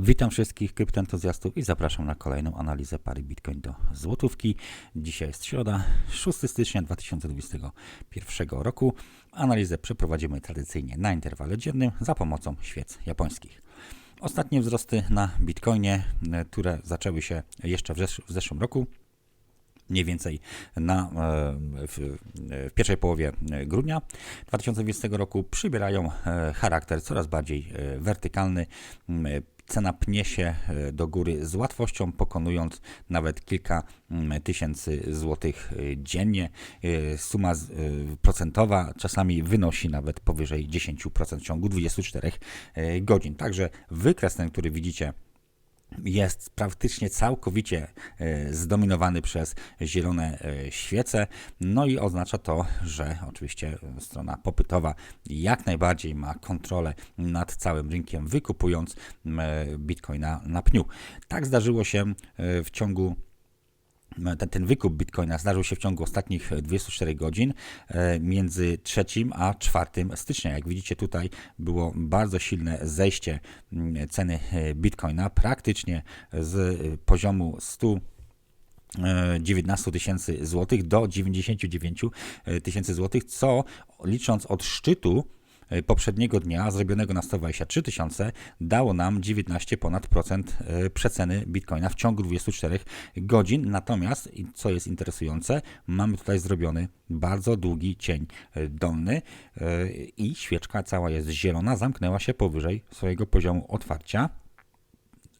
Witam wszystkich kryptoentuzjastów i zapraszam na kolejną analizę pary Bitcoin do złotówki. Dzisiaj jest środa, 6 stycznia 2021 roku. Analizę przeprowadzimy tradycyjnie na interwale dziennym za pomocą świec japońskich. Ostatnie wzrosty na Bitcoinie, które zaczęły się jeszcze w, zesz- w zeszłym roku, mniej więcej na, e, w, w pierwszej połowie grudnia 2020 roku przybierają e, charakter coraz bardziej e, wertykalny. Cena pnie się e, do góry z łatwością, pokonując nawet kilka mm, tysięcy złotych e, dziennie. E, Suma procentowa czasami wynosi nawet powyżej 10% w ciągu 24 e, godzin. Także wykres ten, który widzicie jest praktycznie całkowicie e, zdominowany przez zielone e, świece. No i oznacza to, że oczywiście e, strona popytowa jak najbardziej ma kontrolę nad całym rynkiem, wykupując bitcoina na pniu. Tak zdarzyło się w ciągu ten, ten wykup bitcoina zdarzył się w ciągu ostatnich 24 godzin e, między 3 a 4 stycznia. Jak widzicie tutaj było bardzo silne zejście mm, ceny e, bitcoina praktycznie z e, poziomu 100 e, 19 tysięcy złotych do 99 tysięcy złotych, co licząc od szczytu e, poprzedniego dnia zrobionego na 123 tysiące dało nam 19 ponad procent e, przeceny bitcoina w ciągu 24 godzin. Natomiast, co jest interesujące, mamy tutaj zrobiony bardzo długi cień e, dolny e, i świeczka cała jest zielona, zamknęła się powyżej swojego poziomu otwarcia.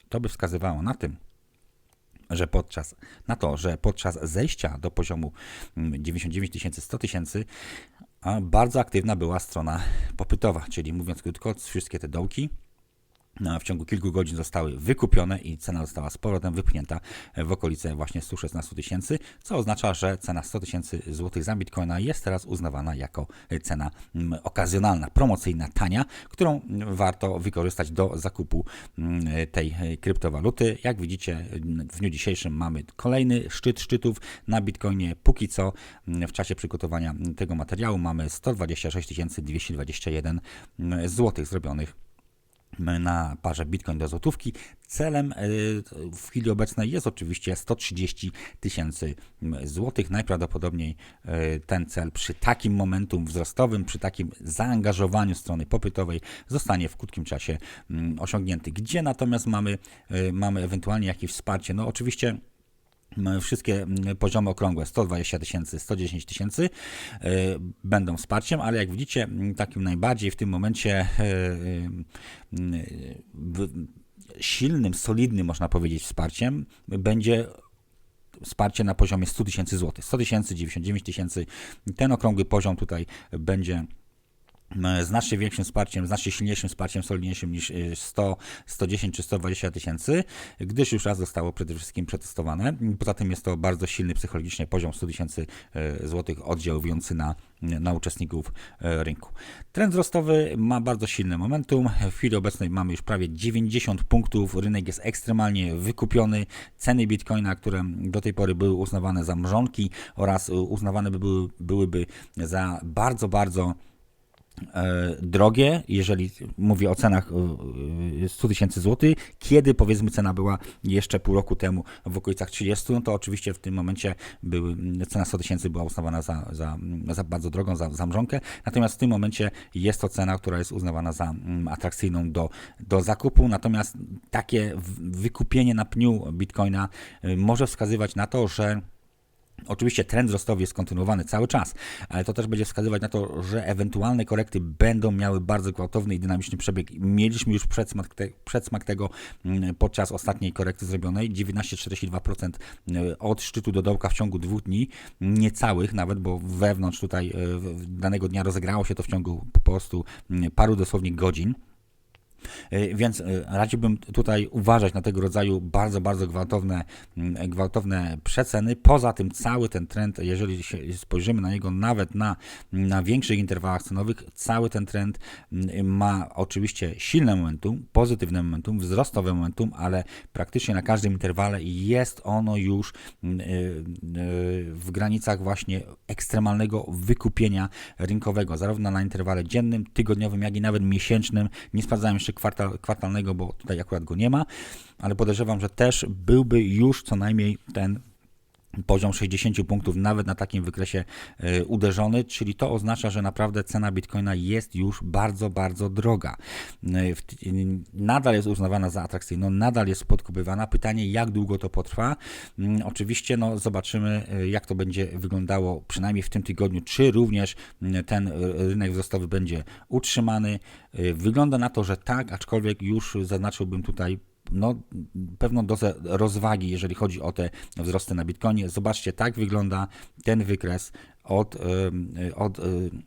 To by wskazywało na tym, że podczas, na to, że podczas zejścia do poziomu mm, 99 tysięcy, 100 tysięcy, bardzo aktywna była strona popytowa, czyli mówiąc krótko, wszystkie te dołki w ciągu kilku godzin zostały wykupione i cena została z powrotem wypchnięta w okolice właśnie 116 tysięcy, co oznacza, że cena 100 tysięcy złotych za bitcoina jest teraz uznawana jako cena mm, okazjonalna, promocyjna, tania, którą warto wykorzystać do zakupu mm, tej kryptowaluty. Jak widzicie, w dniu dzisiejszym mamy kolejny szczyt szczytów na bitcoinie. Póki co mm, w czasie przygotowania tego materiału mamy 126 221 złotych zrobionych na parze Bitcoin do złotówki. Celem e, w chwili obecnej jest oczywiście 130 tysięcy złotych. Najprawdopodobniej e, ten cel przy takim momentum wzrostowym, przy takim zaangażowaniu strony popytowej zostanie w krótkim czasie osiągnięty. Gdzie natomiast mamy, e, mamy ewentualnie jakieś wsparcie? No oczywiście Wszystkie mm, poziomy okrągłe 120 tysięcy, 110 tysięcy y, będą wsparciem, ale jak widzicie, m, takim najbardziej w tym momencie y, w- silnym, solidnym, można powiedzieć, wsparciem będzie wsparcie na poziomie 100 tysięcy złotych. 100 tysięcy, 99 tysięcy. Ten okrągły poziom tutaj będzie znacznie większym wsparciem, znacznie silniejszym wsparciem, solidniejszym niż y, 100, 110 czy 120 tysięcy, gdyż już raz zostało przede wszystkim przetestowane. Poza tym jest to bardzo silny psychologicznie poziom 100 tysięcy y, złotych oddziałujący na, na uczestników rynku. Trend wzrostowy ma bardzo silne momentum. W chwili obecnej mamy już prawie 90 punktów. Rynek jest ekstremalnie wykupiony. Ceny bitcoina, które do tej pory były uznawane za mrzonki oraz uznawane by były, byłyby za bardzo, bardzo e, drogie, jeżeli mówię o cenach e, e, 100 tysięcy złotych, kiedy powiedzmy cena była jeszcze pół roku temu w okolicach 30, no to oczywiście w tym momencie były, cena 100 tysięcy była uznawana za, za, za bardzo drogą, za, za mrzonkę, natomiast w tym momencie jest to cena, która jest uznawana za mm, atrakcyjną do, do zakupu, natomiast takie wykupienie na pniu bitcoina może wskazywać na to, że Oczywiście trend wzrostowy jest kontynuowany cały czas, ale to też będzie wskazywać na to, że ewentualne korekty będą miały bardzo gwałtowny i dynamiczny przebieg. Mieliśmy już przedsmak, te, przedsmak tego mm, podczas ostatniej korekty zrobionej. 19,42% y, od szczytu do dołka w ciągu dwóch dni, niecałych nawet, bo wewnątrz tutaj w- danego dnia rozegrało się to w ciągu po prostu mm, paru dosłownie godzin. Y, Więc y, radziłbym tutaj uważać na tego rodzaju bardzo, bardzo gwałtowne, mm, gwałtowne przeceny. Poza tym cały ten trend, jeżeli spojrzymy na niego nawet na, na większych interwałach cenowych, cały ten trend mm, ma oczywiście silne momentum, pozytywne momentum, wzrostowe momentum, ale praktycznie na każdym interwale jest ono już mm, y, y, w granicach właśnie ekstremalnego wykupienia rynkowego, zarówno na interwale dziennym, tygodniowym, jak i nawet miesięcznym. Nie sprawdzałem jeszcze kwartal, kwartalnego, bo tutaj akurat go nie ma, ale podejrzewam, że też byłby już co najmniej ten poziom 60 punktów nawet na takim wykresie y, uderzony, czyli to oznacza, że naprawdę cena Bitcoina jest już bardzo, bardzo droga. Y, y, nadal jest uznawana za atrakcyjną, nadal jest podkupywana. Pytanie, jak długo to potrwa. Mm, Oczywiście no, zobaczymy, jak to będzie wyglądało przynajmniej w tym tygodniu, czy również ten rynek wzrostowy będzie utrzymany. Wygląda na to, że tak, aczkolwiek już zaznaczyłbym tutaj no, pewną dozę rozwagi, jeżeli chodzi o te wzrosty na Bitcoinie. Zobaczcie, tak wygląda ten wykres od, ym, od ym,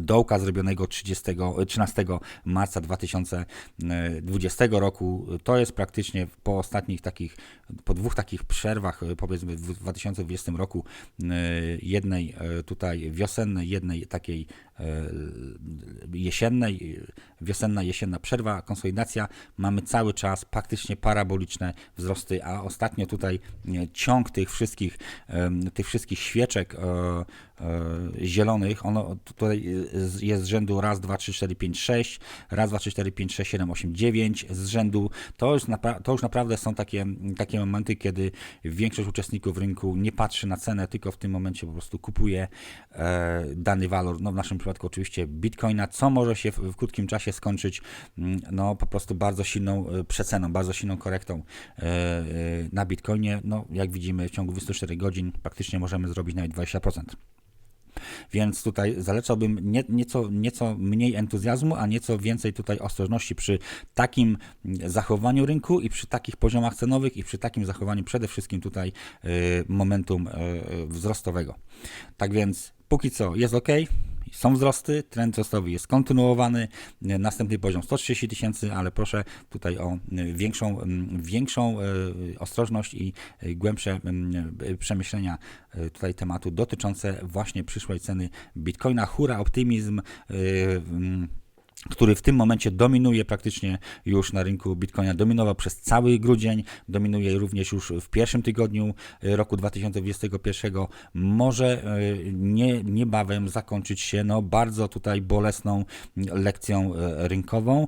dołka zrobionego 30, 13 marca 2020 roku. To jest praktycznie po ostatnich takich, po dwóch takich przerwach, powiedzmy w 2020 roku, jednej tutaj wiosennej, jednej takiej jesiennej, wiosenna, jesienna przerwa, konsolidacja, mamy cały czas praktycznie paraboliczne wzrosty, a ostatnio tutaj nie, ciąg tych wszystkich, tych wszystkich świeczek e, e, zielonych, ono tutaj e, jest z rzędu raz, dwa, trzy, cztery, pięć, sześć, raz, dwa, trzy, cztery, pięć, sześć, siedem, osiem, dziewięć z rzędu. To już, to już naprawdę są takie, takie momenty, kiedy większość uczestników rynku nie patrzy na cenę, tylko w tym momencie po prostu kupuje e, dany walor. No w naszym przypadku oczywiście bitcoina, co może się w, w krótkim czasie skończyć mm, no po prostu bardzo silną e, przeceną, bardzo silną korektą e, e, na bitcoinie. No jak widzimy w ciągu 24 godzin praktycznie możemy zrobić nawet 20%. Więc tutaj zalecałbym nie, nieco, nieco mniej entuzjazmu, a nieco więcej tutaj ostrożności przy takim zachowaniu rynku i przy takich poziomach cenowych i przy takim zachowaniu przede wszystkim tutaj y, momentum y, wzrostowego. Tak więc póki co jest ok. Są wzrosty, trend wzrostowy jest kontynuowany. Następny poziom 130 tysięcy, ale proszę tutaj o y, większą, mm, większą y, ostrożność i y, głębsze mm, y, przemyślenia tutaj tematu dotyczące właśnie przyszłej ceny Bitcoina. Hura, optymizm. Który w tym momencie dominuje praktycznie już na rynku Bitcoina, dominował przez cały grudzień, dominuje również już w pierwszym tygodniu y, roku 2021, może y, nie, niebawem zakończyć się no, bardzo tutaj bolesną lekcją y, rynkową.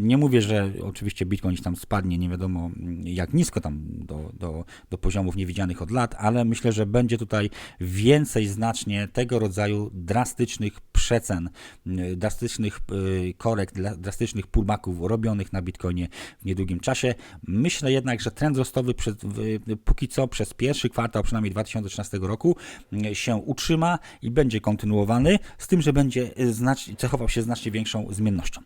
Nie mówię, że oczywiście Bitcoin tam spadnie, nie wiadomo mm, jak nisko tam do, do, do poziomów niewidzianych od lat, ale myślę, że będzie tutaj więcej znacznie tego rodzaju drastycznych przecen, y, drastycznych y, korekt, drastycznych pullbacków robionych na Bitcoinie w niedługim czasie. Myślę jednak, że trend wzrostowy w- póki co przez pierwszy kwartał przynajmniej 2013 roku y, się utrzyma i będzie kontynuowany, z tym, że będzie y, znacz- cechował się znacznie większą zmiennością.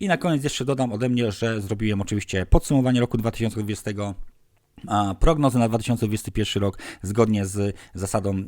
I na koniec jeszcze dodam ode mnie, że zrobiłem oczywiście podsumowanie roku 2020 a prognozy na 2021 rok zgodnie z zasadą e,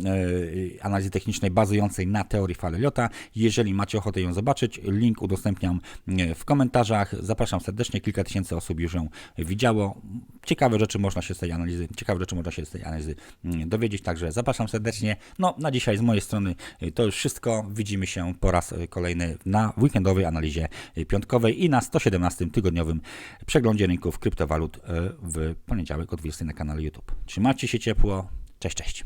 analizy technicznej bazującej na teorii fal Elliota. Jeżeli macie ochotę ją zobaczyć, link udostępniam e, w komentarzach. Zapraszam serdecznie, kilka tysięcy osób już ją widziało. Ciekawe rzeczy można się z tej analizy, ciekawe rzeczy można się z tej analizy mm, dowiedzieć, także zapraszam serdecznie. No, na dzisiaj z mojej strony e, to już wszystko. Widzimy się po raz kolejny na weekendowej analizie piątkowej i na 117 tygodniowym przeglądzie rynków kryptowalut w poniedziałek 20 na kanale YouTube. Trzymajcie się ciepło. Cześć, cześć.